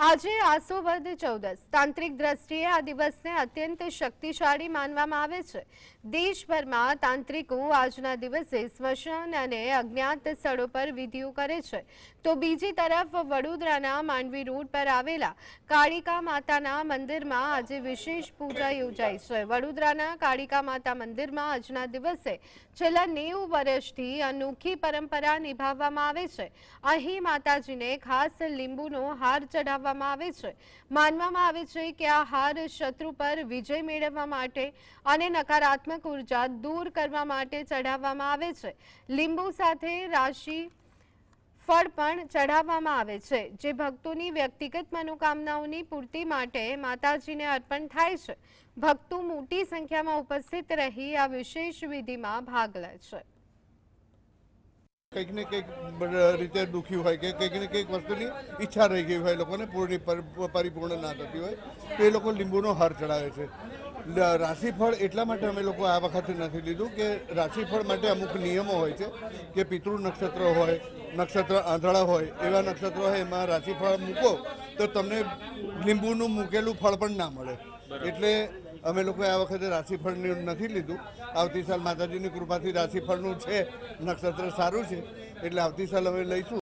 આજે આસોવદ ચૌદસ. તાંત્રિક દ્રષ્ટિએ આ દિવસને અત્યંત શક્તિશાળી માનવામાં આવે છે. દેશભરમાં તાંત્રિકો આજના દિવસે સ્મશાન અને અજ્ઞાત સ્થળો પર વિધિઓ કરે છે. તો બીજી તરફ વડોદરાના માંડવી રોડ પર આવેલા કાળિકા માતાના મંદિરમાં આજે વિશેષ પૂજા યોજાઈ છે. વડોદરાના કાળિકા માતા મંદિરમાં આજના દિવસે છેલ્લા નેવું વર્ષથી અનોખી પરંપરા નિભાવવામાં આવે છે. અહીં માતાજીને ખાસ લીંબુનો હાર ચઢાવવામાં આવે છે. માનવામાં આવે છે કે આ હાર શત્રુ પર વિજય મેળવવા માટે અને નકારાત્મક ઊર્જા દૂર કરવા માટે ચઢાવવામાં આવે છે. લીંબુ સાથે રાશિ ફળ પણ ચઢાવવામાં આવે છે, જે ભક્તોની વ્યક્તિગત મનોકામનાઓની પૂર્તિ માટે માતાજીને અર્પણ થાય છે. ભક્તો મોટી સંખ્યામાં ઉપસ્થિત રહી આ વિશેષ વિધિમાં ભાગ લે છે. કંઈક ને કંઈક રીતે દુઃખી હોય કે કંઈક ને કંઈક વસ્તુની ઈચ્છા રહી ગઈ હોય લોકોને પૂર્ણ પરિપૂર્ણ ના થતી હોય તો એ લોકો લીંબુનો હાર ચડાવે છે. રાશિફળ એટલા માટે અમે લોકો આ વખતે નથી લીધું કે રાશિફળ માટે અમુક નિયમો હોય છે કે પિતૃ નક્ષત્ર હોય નક્ષત્ર આંધળા હોય એવા નક્ષત્રો હોય એમાં રાશિફળ મૂકો તો તમને લીંબુનું મૂકેલું ફળ પણ ના મળે. એટલે અમે લોકોએ આ વખતે રાશિફળનું નથી લીધું. આવતી સાલ માતાજીની કૃપાથી રાશિફળનું છે. નક્ષત્ર સારું છે. એટલે આવતી સાલ અમે લઈશું.